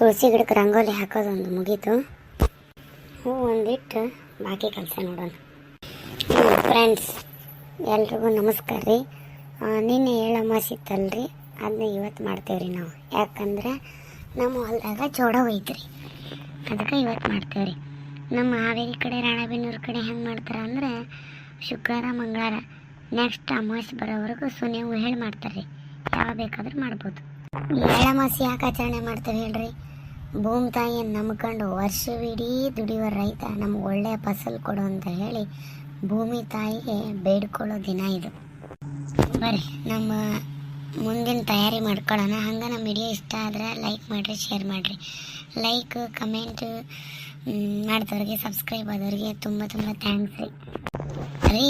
ತುಳಸಿ ಗಿಡಕ್ಕೆ ರಂಗೋಲಿ ಹಾಕೋದೊಂದು ಮುಗೀತು. ಹೂ ಒಂದಿಟ್ಟು ಬಾಕಿ ಕೆಲಸ ನೋಡೋಣ. ಫ್ರೆಂಡ್ಸ್ ಎಲ್ರಿಗೂ ನಮಸ್ಕಾರ ರೀ. ನಿನ್ನೆ ಏಳಮಾಸಿ ಇತ್ತಲ್ರಿ? ಅದನ್ನ ಇವತ್ತು ಮಾಡ್ತೇವೆ ರೀ ನಾವು. ಯಾಕಂದ್ರೆ ನಮ್ಮ ಹೊಲದಾಗ ಜೋಳ ರೀ ಅದಕ್ಕೆ ಇವತ್ತು ಮಾಡ್ತೇವೆ ರೀ ನಮ್ಮ ಹಾವೇರಿ ಕಡೆ, ರಾಣೆಬೆನ್ನೂರು ಕಡೆ ಹೆಂಗೆ ಮಾಡ್ತಾರೆ ಅಂದ್ರೆ ಶುಕ್ರವಾರ, ಮಂಗಳವಾರ ನೆಕ್ಸ್ಟ್ ಅಮಾವಾಸ್ಯೆ ಬರೋವರೆಗೂ ಸುನೇವು ಹೇಳಿ ಮಾಡ್ತಾರೆ ರೀ ಯಾವಾಗ ಬೇಕಾದರೂ ಮಾಡ್ಬೋದು. ಯಾಕೆ ಆಚರಣೆ ಮಾಡ್ತೇವೆ ಹೇಳ್ರಿ. ಭೂಮಿ ತಾಯಿಯನ್ನು ನಂಬ್ಕೊಂಡು ವರ್ಷವಿಡೀ ದುಡಿಯುವ ರೈತ ನಮ್ಗೆ ಒಳ್ಳೆಯ ಫಸಲು ಕೊಡು ಅಂತ ಹೇಳಿ ಭೂಮಿ ತಾಯಿಗೆ ಬೇಡ್ಕೊಳ್ಳೋ ದಿನ ಇದು. ಬರ್ರಿ, ನಮ್ಮ ಮುಂದಿನ ತಯಾರಿ ಮಾಡ್ಕೊಳ್ಳೋಣ. ಹಂಗೆ ನಮ್ಮ ವಿಡಿಯೋ ಇಷ್ಟ ಆದ್ರೆ ಲೈಕ್ ಮಾಡಿರಿ ಶೇರ್ ಮಾಡಿರಿ. ಲೈಕ್ ಕಮೆಂಟ್ ಮಾಡಿದವ್ರಿಗೆ ಸಬ್ಸ್ಕ್ರೈಬ್ ಆದವ್ರಿಗೆ ತುಂಬ ತುಂಬ ಥ್ಯಾಂಕ್ಸ್ ರೀ. ರೀ,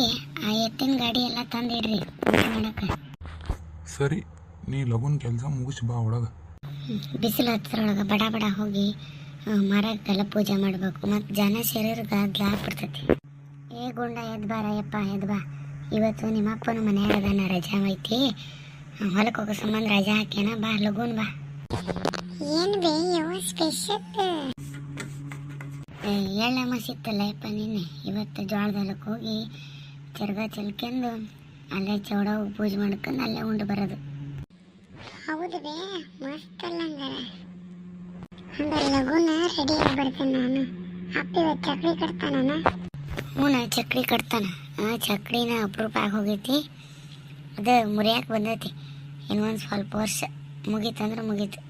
ಆ ಎತ್ತಿನ ಗಾಡಿ ಎಲ್ಲ ತಂದಿಡ್ರಿ ಮಾಡೋಕೆ ಸರಿ. ನೀ ಲಗುನ್ ಕೆಲಸ ಮುಗಿಸಿ ಬಾ ಒಳಗೆ. ಬಿಸಿಲು ಹತ್ರೊಳಗೆ ಬಡ ಬಡ ಹೋಗಿ ಮರಕ್ಕೆಲ್ಲ ಪೂಜೆ ಮಾಡಬೇಕು. ಮತ್ತು ಜನ ಶರೀರಕ್ಕೆ ಗದ್ದಲ ಆಗ್ಬಿಡ್ತೈತಿ. ಏ ಗುಂಡ ಎದ್ ಬಾರ ಯಪ್ಪ ಎದ್ ಬಾ. ಇವತ್ತು ನಿಮ್ಮಪ್ಪನ ಮನ್ಯಾಗ ಅದಾನ ರಜಾ ಐತಿ ಹೊಲಕ್ಕೆ ಹೋಗೋ ಸಂಬಂಧ ರಜಾ ಹಾಕ್ಯಾನ ಬಾ ಲಗುನ್ ಬಾ. ಏನು ಬೇ ಯಾವ ಸ್ಪೆಷಲ್ ಎಳ್ಳಮ್ಮ ಸಿಕ್ತಲ್ಲ ಯಪ್ಪ ನಿನ್ನೆ. ಇವತ್ತು ಜೋಳದಲ್ಲಕ್ಕೆ ಹೋಗಿ ಚರ್ಗ ಚಲ್ಕೊಂಡು ಅಲ್ಲೇ ಚೌಡ ಪೂಜೆ ಮಾಡ್ಕೊಂಡು ಅಲ್ಲೇ ಉಂಡು ಬರೋದು. ಹೌದು ರೀ ಮಸ್ತ್ ಅಲ್ಲ ಹಂಗ ಲಗುನ ರೆಡಿ ಆಗಿ ಬರ್ತೇನೆ ನಾನು. ಅಪ್ಪಿ ಚಕ್ಲಿ ಕಟ್ತಾನ ಹ್ಞೂ ಚಕ್ಲಿ ಕಟ್ತಾನ. ಆ ಚಕ್ಲಿನ ಅಪ್ರೂಪ ಆಗಿ ಹೋಗೈತಿ. ಅದು ಮುರಿಯಾಕೆ ಬಂದೈತಿ. ಇನ್ನೊಂದು ಸ್ವಲ್ಪ ವರ್ಷ ಮುಗೀತಂದ್ರೆ ಮುಗೀತು.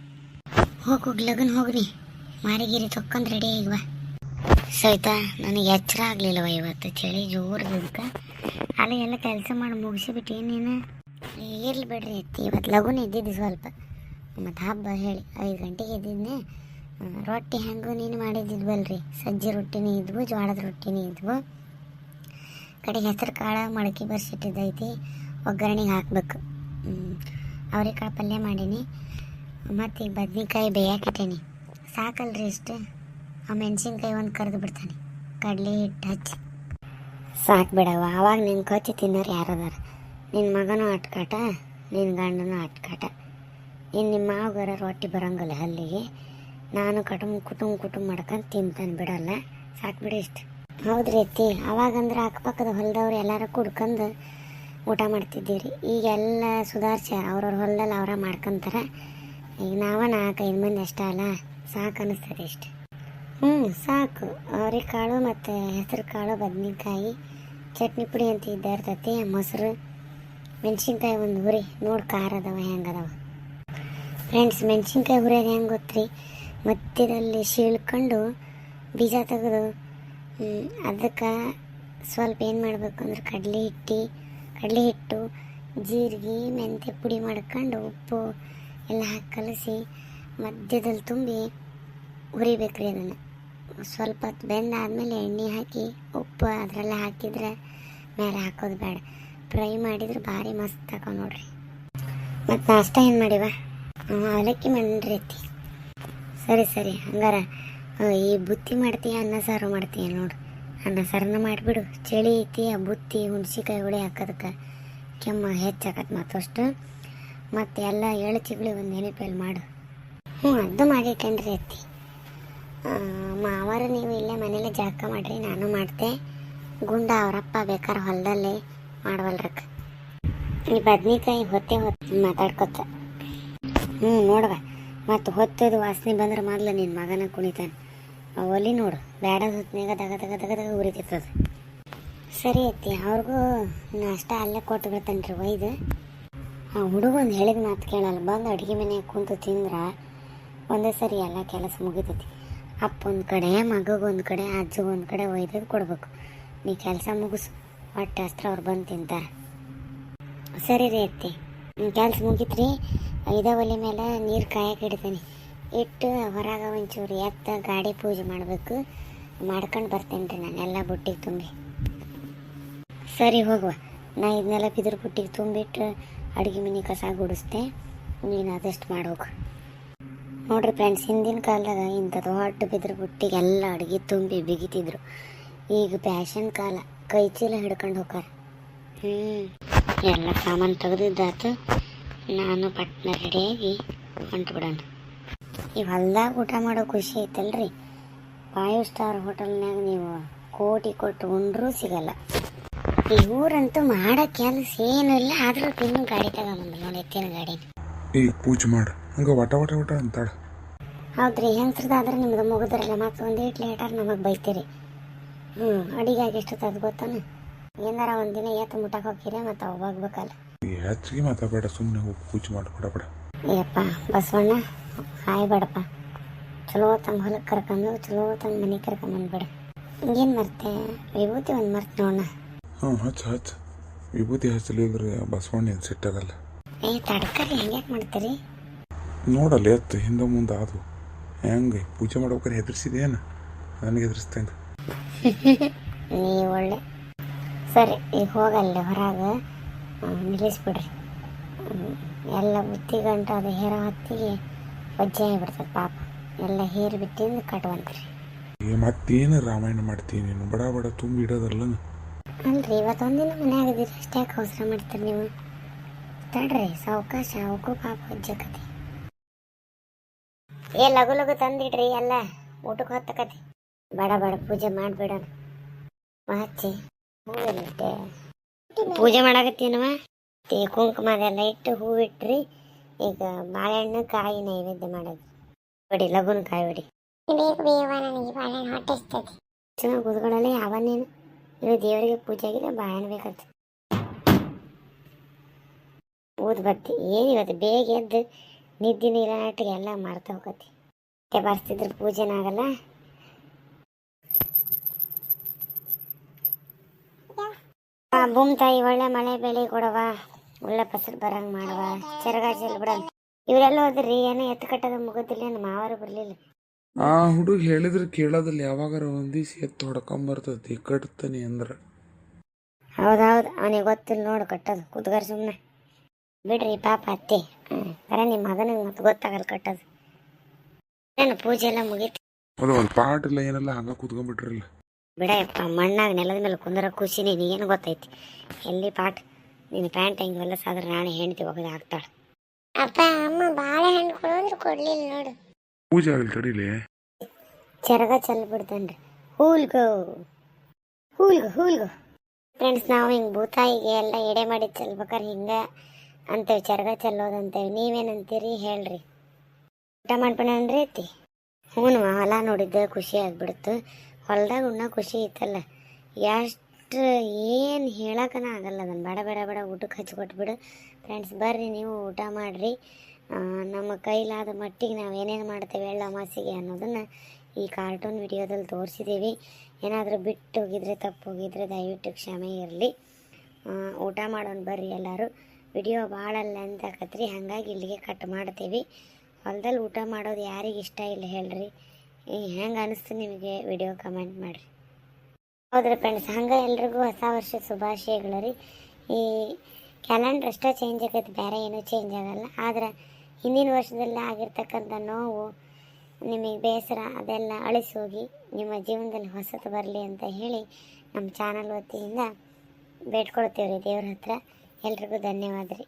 ಹೋಗಿ ಹೋಗಿ ಲಗನ್ ಹೋಗ್ರಿ ಮಾರಿಗಿರಿ ತೊಕ್ಕೊಂಡ್ ರೆಡಿ ಆಗಿವ ಸವಿತಾ, ನನಗೆ ಎಚ್ಚರ ಆಗಲಿಲ್ಲವ ಇವತ್ತು ಚಳಿ ಜೋರ್ದಕ್ಕೆ ಅಲ್ಲಿ ಎಲ್ಲ ಕೆಲಸ ಮಾಡಿ ಮುಗಿಸಿಬಿಟ್ಟು ನೀನು? ಇರ್ಲಿ ಬಿಡ್ರಿ ಎತ್ತಿ ಇವತ್ತು ಲಗುನ ಇದ್ದಿದ್ದು ಸ್ವಲ್ಪ. ಮತ್ತು ಹಬ್ಬ ಹೇಳಿ, ಐದು ಗಂಟೆಗೆ ಎದ್ದಿದ್ನೆ ರೊಟ್ಟಿ ಹೆಂಗೂ ನೀನು ಮಾಡಿದ್ದಿದ್ವಲ್ರಿ ಸಜ್ಜೆ ರೊಟ್ಟಿನೇ ಇದ್ವು, ಜೋಳದ ರೊಟ್ಟಿನೇ ಇದ್ವು. ಕಡೆಗೆ ಹೆಸರು ಕಾಳು ಮೊಳಕೆ ಬರ್ಸಿಟ್ಟಿದ್ದೈತಿ, ಒಗ್ಗರಣೆಗೆ ಹಾಕ್ಬೇಕು. ಅವ್ರೆಕಾಳು ಪಲ್ಯ ಮಾಡೀನಿ. ಮತ್ತು ಈಗ ಬದ್ನೆಕಾಯಿ ಬೇಯಾಕಿಟ್ಟೇನಿ ಸಾಕಲ್ರಿ ಇಷ್ಟು. ಆ ಮೆಣಸಿನ್ಕಾಯಿ ಒಂದು ಕರೆದು ಬಿಡ್ತಾನೆ. ಕಡಲೆ ಹಿಟ್ಟು ಹಚ್ಚಿ. ಸಾಕು ಬಿಡವ ಅವಾಗ ನಿನ್ನ ಕೊಚ್ಚಿ ತಿನ್ನೋರು ಯಾರದಾರ. ನಿನ್ನ ಮಗನೂ ಅಟ್ಕಾಟ ನಿನ್ನ ಗಂಡನೂ ಅಟ್ಕಾಟ ಇನ್ನು ನಿಮ್ಮ ಮಾವಗಾರ ರೊಟ್ಟಿ ಬರಂಗಿಲ್ಲ ಅಲ್ಲಿಗೆ. ನಾನು ಕಟುಂಬ, ಕುಟುಂಬ ಕುಟುಂಬ ಮಾಡ್ಕೊಂಡು ತಿಂತಾನೆ ಬಿಡಲ್ಲ. ಸಾಕು ಬಿಡಿ ಇಷ್ಟು. ಹೌದ್ರಿ ಅತ್ತಿ, ಅವಾಗಂದ್ರೆ ಅಕ್ಕಪಕ್ಕದ ಹೊಲದವ್ರು ಎಲ್ಲರೂ ಕುಡ್ಕೊಂಡು ಊಟ ಮಾಡ್ತಿದ್ದೀವಿ ಈಗೆಲ್ಲ ಸುಧಾರಿಸಿ ಅವ್ರವ್ರ ಹೊಲದಲ್ಲಿ ಅವರ ಮಾಡ್ಕೊಂತಾರೆ. ಈಗ ನಾವ ನಾಲ್ಕೈದು ಮಂದಿ ಅಷ್ಟೇ ಅಲ್ಲ, ಸಾಕು ಅನ್ನಿಸ್ತದೆ ಇಷ್ಟು. ಹ್ಞೂ ಸಾಕು. ಕಾಳು ಮತ್ತು ಹೆಸರು ಕಾಳು, ಬದನೆಕಾಯಿ, ಚಟ್ನಿ ಪುಡಿ ಅಂತ ಇದ್ದೇ ಇರ್ತೈತಿ ಮೊಸರು. ಮೆಣಸಿನ್ಕಾಯಿ ಒಂದು ಹುರಿ. ನೋಡಿ ಖಾರ ಅದಾವ ಹೆಂಗದವ. ಫ್ರೆಂಡ್ಸ್ ಮೆಣಸಿನ್ಕಾಯಿ ಹುರಿಯೋದು ಹೆಂಗೆ ಗೊತ್ತ್ರಿ? ಮಧ್ಯದಲ್ಲಿ ಸೀಳ್ಕೊಂಡು ಬೀಜ ತೆಗೆದು ಅದಕ್ಕೆ ಸ್ವಲ್ಪ ಏನು ಮಾಡಬೇಕು ಅಂದ್ರೆ ಕಡಲೆ ಹಿಟ್ಟು ಕಡಲೆ ಹಿಟ್ಟು, ಜೀರಿಗೆ, ಮೆಂತ್ಯ ಪುಡಿ ಮಾಡ್ಕೊಂಡು ಉಪ್ಪು ಎಲ್ಲ ಹಾಕಿ ಕಲಸಿ ಮಧ್ಯದಲ್ಲಿ ತುಂಬಿ ಹುರಿಬೇಕ್ರಿ ಅದನ್ನು. ಸ್ವಲ್ಪ ಹೊತ್ತು ಬೆಂದಾದಮೇಲೆ ಎಣ್ಣೆ ಹಾಕಿ ಉಪ್ಪು ಅದರೆಲ್ಲ ಹಾಕಿದ್ರೆ ಮೇಲೆ ಹಾಕೋದು ಬೇಡ. ಫ್ರೈ ಮಾಡಿದ್ರೆ ಭಾರಿ ಮಸ್ತ್ ಹಾಕೋ ನೋಡ್ರಿ. ಮತ್ತು ನಾಷ್ಟ ಏನು ಮಾಡಿವ? ಅವಲಕ್ಕಿ ಮಾಡ್ರಿ ಐತಿ. ಸರಿ ಸರಿ. ಹಂಗಾರ ಈ ಬುತ್ತಿ ಮಾಡ್ತೀಯ, ಅನ್ನ ಸಾರು ಮಾಡ್ತೀಯ ನೋಡು. ಅನ್ನ ಸಾರನ್ನ ಮಾಡಿಬಿಡು. ಚಳಿ ಐತಿ, ಆ ಬುತ್ತಿ, ಹುಣ್ಸಿಕಾಯಿ ಹುಳಿ ಹಾಕೋದಕ್ಕೆ ಕೆಮ್ಮ ಹೆಚ್ಚಾಕತ್ ಮತ್ತಷ್ಟು ಮತ್ತು ಎಲ್ಲ ಏಳು ಚಿಗಳಿ ಒಂದು ನೆನಪಲ್ಲಿ ಮಾಡು. ಹ್ಞೂ ಅದು ಮಾಡಿಟ್ಟೇನ್ರಿ ಅತ್ತಿ. ಮಾವಾರು ನೀವು ಇಲ್ಲೇ ಮನೇಲೆ ಜಳಕ ಮಾಡಿರಿ, ನಾನು ಮಾಡ್ತೆ. ಗುಂಡ ಅವರಪ್ಪ ಬೇಕಾದ್ರೆ ಹೊಲದಲ್ಲೇ ಮಾಡವಲ್ರಕ್ಕ ಈ ಬದ್ನಿಕಾಯಿ ಹೊತ್ತೆ ಹೊತ್ತು ಮಾತಾಡ್ಕೊತ. ಹ್ಞೂ ನೋಡುವ ಮತ್ತು ಹೊತ್ತದು ವಾಸನೆ ಬಂದ್ರೆ ಮೊದ್ಲು ನಿನ್ನ ಮಗನ ಕುಣಿತಾನೆ. ಒಲಿ ನೋಡು ಬ್ಯಾಡದ ಹೊತ್ತಿನಾಗ ದಗ ದಗ ದಗ ದಗ ಉರಿತಿರ್ತದ ಸರಿ ಐತಿ ಅವ್ರಿಗೂ ನಾಷ್ಟ ಅಲ್ಲೇ ಕೊಟ್ಟು ಬಿಡ್ತಾನೆ ರೀ ಒಯ್ದು. ಆ ಹುಡುಗ ಒಂದು ಹೇಳಿದ ಮಾತು ಕೇಳಲ್ಲ, ಬಂದು ಅಡುಗೆ ಮನೆಗೆ ಕುಂತು ತಿಂದ್ರೆ ಒಂದೇ ಸರಿ ಎಲ್ಲ ಕೆಲಸ ಮುಗಿತೈತಿ. ಅಪ್ಪ ಒಂದು ಕಡೆ ಮಗಗೊಂದು ಕಡೆ ಅಜ್ಜಗೊಂದು ಕಡೆ ಒಯ್ದದ್ದು ಕೊಡ್ಬೇಕು. ನೀ ಕೆಲಸ ಮುಗಿಸು. ಹೊಟ್ಟೆ ಅಸ್ತ್ರ ಅವ್ರು ಬಂದು ತಿಂತಾರೆ. ಸರಿ ರೀ ಅತ್ತಿ. ಕೆಲಸ ಮುಗಿತ್ರಿ. ಐದ ಒಲೆ ಮೇಲೆ ನೀರು ಕಾಯಕ್ಕೆ ಇಡ್ತೀನಿ. ಇಟ್ಟು ಹೊರಗೆ ಒಂಚೂರು ಎತ್ತ ಗಾಡಿ ಪೂಜೆ ಮಾಡಬೇಕು. ಮಾಡ್ಕೊಂಡು ಬರ್ತೇನೆ ರೀ ನಾನು, ಎಲ್ಲ ಬುಟ್ಟಿಗೆ ತುಂಬಿ. ಸರಿ ಹೋಗುವ. ನಾ ಇದನ್ನೆಲ್ಲ ಬಿದಿರು ಬುಟ್ಟಿಗೆ ತುಂಬಿಟ್ಟು ಅಡುಗೆ ಮನೆ ಕಸ ಗುಡಿಸ್ತೆ. ನೀನು ಅದಷ್ಟು ಮಾಡೋಕು ನೋಡ್ರಿ ಫ್ರೆಂಡ್ಸ್ ಹಿಂದಿನ ಕಾಲದಾಗ ಇಂಥ ದೊಡ್ಡ ಬಿದಿರು ಬುಟ್ಟಿಗೆ ಎಲ್ಲ ಅಡುಗೆ ತುಂಬಿ ಬಿಗಿತಿದ್ರು. ಈಗ ಫ್ಯಾಷನ್ ಕಾಲ. ಕೈ ಚೀಲ ಹಿಡ್ಕೊಂಡು ಹೋಗಾರ ಹ್ಞೂ ಎಲ್ಲ ಸಾಮಾನು ತೆಗೆದಿದ್ದಾತು. ನಾನು ಪಟ್ನ ರೆಡಿಯಾಗಿ ಹೊಂಟು ಬಿಡೋಣ. ಈ ಹೊಲ್ದಾಗ ಊಟ ಮಾಡೋ ಖುಷಿ ಐತಲ್ರಿ. ಫೈವ್ ಸ್ಟಾರ್ ಹೋಟೆಲ್ನಾಗ ನೀವು ಕೋಟಿ ಕೊಟ್ಟು ಉಂಡ್ರೂ ಸಿಗಲ್ಲ. ಈ ಊರಂತೂ ಮಾಡೋ ಕೆಲಸ ಏನೂ ಇಲ್ಲ ಆದ್ರೂ ತಿನ್ನು ಗಾಡಿ ತಗೊಂಬಂದು ನೋಡಿ ಎತ್ತಿನ ಗಾಡಿ. ಈಗ ಪೂಜೆ ಮಾಡು. ಹಂಗೆ ವಟ ವಟ ವಟ ಅಂತಾಳ. ಹೌದ್ರಿ ಹೆಂಗ್ಸ್ರದಾದ್ರೆ ನಿಮ್ದು ಮುಗಿದ್ರಲ್ಲ ಮತ್ತೆ ಒಂದು ಇಟ್ಲಿ ಲೇಟರ್ ನಮಗೆ ಬೈತೀರಿ. ಹ್ಞೂ ಅಡಿಗೆ ಆಗಿ ತದ್ ಗೊತ್ತಾನ? ಏನಾರ ಒಂದಿನ ಎತ್ತು ಮುಟ್ಟಕ್ಕೆ ಹೋಗಿರ ಮತ್ತು ಹೋಗ್ಬೇಕಲ್ಲ. ಹೆಚ್ಚಿಗೆ ಮಾತಾಡಬೇಡ ಸುಮ್ಮನೆ ಹೋಗಿ ಪೂಜೆ ಮಾಡ್ಬೇಡ ಬಡ. ಬಡ ಏಪ್ಪ ಬಸವಣ್ಣ ಹಾಯ್ ಬೇಡಪ್ಪ. ಚಲೋ ತಂಗ ಹೊಲಕ್ಕೆ ಕರ್ಕೊಂಡು ಚಲೋ ತಂಗ ಮನೆಗೆ ಕರ್ಕೊಂಬಂದ್ಬಿಡ ಏನು ಮರ್ತೆ? ವಿಭೂತಿ ಒಂದು ಮರ್ತೆ ನೋಡೋಣ. ಹ್ಞೂ ಹಚ್ಚ ಹಚ್ಚ. ವಿಭೂತಿ ಹಚ್ಚಲಿದ್ರೆ ಬಸವಣ್ಣ ಏನು ಸಿಟ್ಟಾಗಲ್ಲ ಏ ತಡ್ಕರಿ ಹೆಂಗ್ಯಾಕ್ ಮಾಡ್ತೀರಿ? ನೋಡಲ್ಲ ಎತ್ತು ಹಿಂದೆ ಮುಂದೆ ಅದು. ಹೆಂಗೆ ಪೂಜೆ ಮಾಡ್ಬೇಕಾರೆ ಹೆದರ್ಸಿದೇನು ನನಗೆ ಹೆದರ್ಸ್ತಂಗೆ ನೀ ಒಳ್ಳೆ. ಸರಿ ಈಗ ಹೋಗಲ್ಲ ಹೊರಗೆ. ನಿಲ್ಲಿಸ್ಬಿಡ್ರಿ. ಎಲ್ಲ ಬುತ್ತಿ ಗಂಟು ಅದು ಹೇರೋ ಹೊತ್ತಿಗೆ ವಜ್ಜೆ ಆಗಿಬಿಡ್ತದೆ ಪಾಪ. ಎಲ್ಲ ಹೇರಿ ಬಿಟ್ಟಿಂದ ಕಟ್ವಂತ್ರಿ ಏ ಮತ್ತೇನು ರಾಮಾಯಣ ಮಾಡ್ತೀನಿ ನೀನು? ಬಡ ಬಡ ತುಂಬಿ ಇಡೋದಲ್ಲ ಅಲ್ರಿ ಇವತ್ತೊಂದಿನ ಮನ್ಯಾಗ ಇದೀರಿ ಅಷ್ಟೇ ಯಾಕೆ ಅವಸರ ಮಾಡ್ತೀರಿ ನೀವು? ತಡ್ರಿ ಸಾವಕಾಶ ಅವಕ್ಕೂ ಪಾಪ ಹೊಜ್ಜಕತಿ ಏ ಲಗು ಲಗು ತಂದಿಡ್ರಿ ಎಲ್ಲ. ಊಟಕ್ಕೆ ಹೊತ್ತಕತಿ ಬೇಡ ಬೇಡ ಪೂಜೆ ಮಾಡ್ಬೇಡ. ಹೂವಿಲ್ಲಟ್ಟೆ ಪೂಜೆ ಮಾಡಕತ್ತೀನವ? ಈ ಕುಂಕುಮ ಅದೆಲ್ಲ ಇಟ್ಟು ಹೂವಿಟ್ರಿ ಈಗ ಬಾಳೆಹಣ್ಣು ಕಾಯಿ ನೈವೇದ್ಯ ಮಾಡೋದು. ಬಿಡಿ ಲಗುನ ಕಾಯಿ ಬಿಡಿ. ಬೇಕು ಬೇವ ನನಗೆ ಬಾಳೆಹಣ್ಣು ಹೊಟ್ಟೆ ಚೆನ್ನಾಗಿ ಕೂತ್ಕೊಳ್ಳಲ್ಲ ಯಾವನ್ನೇನು ಇದು ದೇವರಿಗೆ ಪೂಜೆ ಆಗಿದೆ ಬಾಳೆಹಣ್ಣು ಬೇಕಾಗ್ತದೆ. ಊದ್ ಬರ್ತಿ ಏನಿವತ್ತು ಇವತ್ತು ಬೇಗ ಎದ್ದು ನಿದ್ದೆ ನೀರಾಟಿಗೆ ಎಲ್ಲ ಮಾಡ್ತಾ ಹೋಗತಿ ಬರ್ತಿದ್ರೆ ಬರ್ತಿದ್ರೆ ಪೂಜೆನ ಆಗಲ್ಲ ಆ, ಭೂಮಿ ತಾಯಿ ಒಳ್ಳೆ ಮಳೆ ಬೆಳೆ ಕೊಡವ ಒಳ್ಳೆ ಫಸಲು ಬರಂಗ್ ಮಾಡವ ಚರಗಾಜಲ್ ಬಿಡ. ಇವರೆಲ್ಲ ಹೋದ್ರಿ ಏನೋ ಎತ್ತು ಕಟ್ಟದ ಮುಗುದಿಲ್ಲ ನಮ್ಮ ಮಾವರು ಬರ್ಲಿಲ್ಲ. ಆ ಹುಡುಗ ಹೇಳಿದ್ರೆ ಕೇಳೋದಿಲ್ಲ ಯಾವಾಗಾರ ಒಂದಿವ್ಸ ಎತ್ತು ಹೊಡ್ಕೊಂಬರ್ತತಿ ಕಟ್ತಾನೆ ಅಂದ್ರೆ. ಹೌದೌದು ಅವನಿಗೆ ಗೊತ್ತಿಲ್ಲ ನೋಡು ಕಟ್ಟೋದು ಕೂತ್ಗಾರ ಸುಮ್ಮನೆ ಬಿಡ್ರಿ ಪಾಪ ಅತ್ತೆ. ಬರ ನಿಮ್ಮ ಮಗನಿಗೆ ಮತ್ತೆ ಗೊತ್ತಾಗಲ್ಲ ಕಟ್ಟೋದು. ಏನು ಪೂಜೆ ಎಲ್ಲ ಮುಗೀತು? ಅದು ಒಂದು ಪಾಟ್ ಇಲ್ಲ ಏನೆಲ್ಲ ಹಂಗ ಕೂತ್ಕೊಂಡ್ಬಿಟ್ರಲ್ಲ. ಬಿಡಯಪ್ಪ ಮಣ್ಣಾಗ ನೆಲದ ಮೇಲೆ ಕುಂದರ ಖುಷಿ ಏನು ಗೊತ್ತೈತಿ? ಎಲ್ಲಿ ಪಾಟ್? ನಿನ್ನ ಪ್ಯಾಂಟ್ ಹೆಂಗೆ ಹೊಲಸಾದ್ರೆ ನಾಳೆ ಹೆಂಡತಿ ಒಗದು ಹಾಕ್ತಾಳೆ ಅಪ್ಪ ಅಮ್ಮ ಬಾಳೆ ಹಣ್ಣು ಕೊಡೋದ್ರು ಕೊಡ್ಲಿಲ್ಲ ನೋಡು. ಪೂಜೆ ಆಗಲಿ ತಡಿಲಿ ಚರಗ ಚಲ್ ಬಿಡ್ತಾನ್ರಿ. ಹೂಲ್ಗೋ ಹೂಲ್ಗೋ ಹೂಲ್ಗೋ ಫ್ರೆಂಡ್ಸ್ ನಾವು ಹಿಂಗೆ ಭೂತಾಯಿಗೆ ಎಲ್ಲ ಎಡೆ ಮಾಡಿ ಚೆಲ್ಬೇಕಾರೆ ಹಿಂಗೆ ಅಂತೇವೆ ಚರಗ ಚೆಲ್ಲೋದಂತೇವೆ ನೀವೇನಂತೀರಿ ಹೇಳ್ರಿ. ಊಟ ಮಾಡ್ಬಿಡಣ್ರಿ ಐತಿ ಹ್ಞೂ ಹೊಲ ನೋಡಿದ್ದೆ ಖುಷಿ ಆಗ್ಬಿಡ್ತು. ಹೊಲ್ದಾಗ ಉಣ್ಣ ಖುಷಿ ಇತ್ತಲ್ಲ ಎಷ್ಟು ಏನು ಹೇಳಕ್ಕನ ಆಗಲ್ಲ ಅದನ್ನು. ಬೇಡ ಬೇಡ ಬೇಡ ಊಟಕ್ಕೆ ಹಚ್ಕೊಟ್ಬಿಡು ಫ್ರೆಂಡ್ಸ್ ಬರ್ರಿ ನೀವು ಊಟ ಮಾಡಿರಿ. ನಮ್ಮ ಕೈಲಾದ ಮಟ್ಟಿಗೆ ನಾವು ಏನೇನು ಮಾಡ್ತೇವೆ ಎಳ್ಳ ಅಮಾಸಿಗೆ ಅನ್ನೋದನ್ನು ಈ ಕಾರ್ಟೂನ್ ವಿಡಿಯೋದಲ್ಲಿ ತೋರಿಸಿದ್ದೀವಿ ಏನಾದರೂ ಬಿಟ್ಟು ಹೋಗಿದ್ರೆ, ತಪ್ಪು ಹೋಗಿದ್ರೆ ದಯವಿಟ್ಟು ಕ್ಷಮೆ ಇರಲಿ. ಊಟ ಮಾಡೋಣ ಬರ್ರಿ ಎಲ್ಲರೂ. ವಿಡಿಯೋ ಭಾಳ ಲೆಂತ್ ಆಕತ್ರಿ ಹಾಗಾಗಿ ಇಲ್ಲಿಗೆ ಕಟ್ ಮಾಡ್ತೀವಿ. ಹೊಲದಲ್ಲಿ ಊಟ ಮಾಡೋದು ಯಾರಿಗೆ ಇಷ್ಟ ಇಲ್ಲ ಹೇಳ್ರಿ. ಹೆಂಗೆ ಅನಿಸ್ತು ನಿಮಗೆ ವಿಡಿಯೋ ಕಮೆಂಟ್ ಮಾಡಿರಿ. ಹೌದ್ರಿ ಫ್ರೆಂಡ್ಸ್ ಹಂಗೆ ಎಲ್ರಿಗೂ ಹೊಸ ವರ್ಷದ ಶುಭಾಶಯಗಳು ರೀ. ಈ ಕ್ಯಾಲೆಂಡ್ರ್ ಅಷ್ಟೇ ಚೇಂಜ್ ಆಗೈತೆ, ಬೇರೆ ಏನೂ ಚೇಂಜ್ ಆಗಲ್ಲ. ಆದ್ರೆ ಹಿಂದಿನ ವರ್ಷದಲ್ಲಿ ಆಗಿರ್ತಕ್ಕಂಥ ನೋವು, ನಿಮಗೆ ಬೇಸರ, ಅದೆಲ್ಲ ಅಳಿಸಿ ಹೋಗಿ ನಿಮ್ಮ ಜೀವನದಲ್ಲಿ ಹೊಸತು ಬರಲಿ ಅಂತ ಹೇಳಿ ನಮ್ಮ ಚಾನಲ್ ವತಿಯಿಂದ ಬೇಡ್ಕೊಳ್ತೀವಿ ರೀ ದೇವ್ರ ಹತ್ರ. ಎಲ್ರಿಗೂ ಧನ್ಯವಾದ ರೀ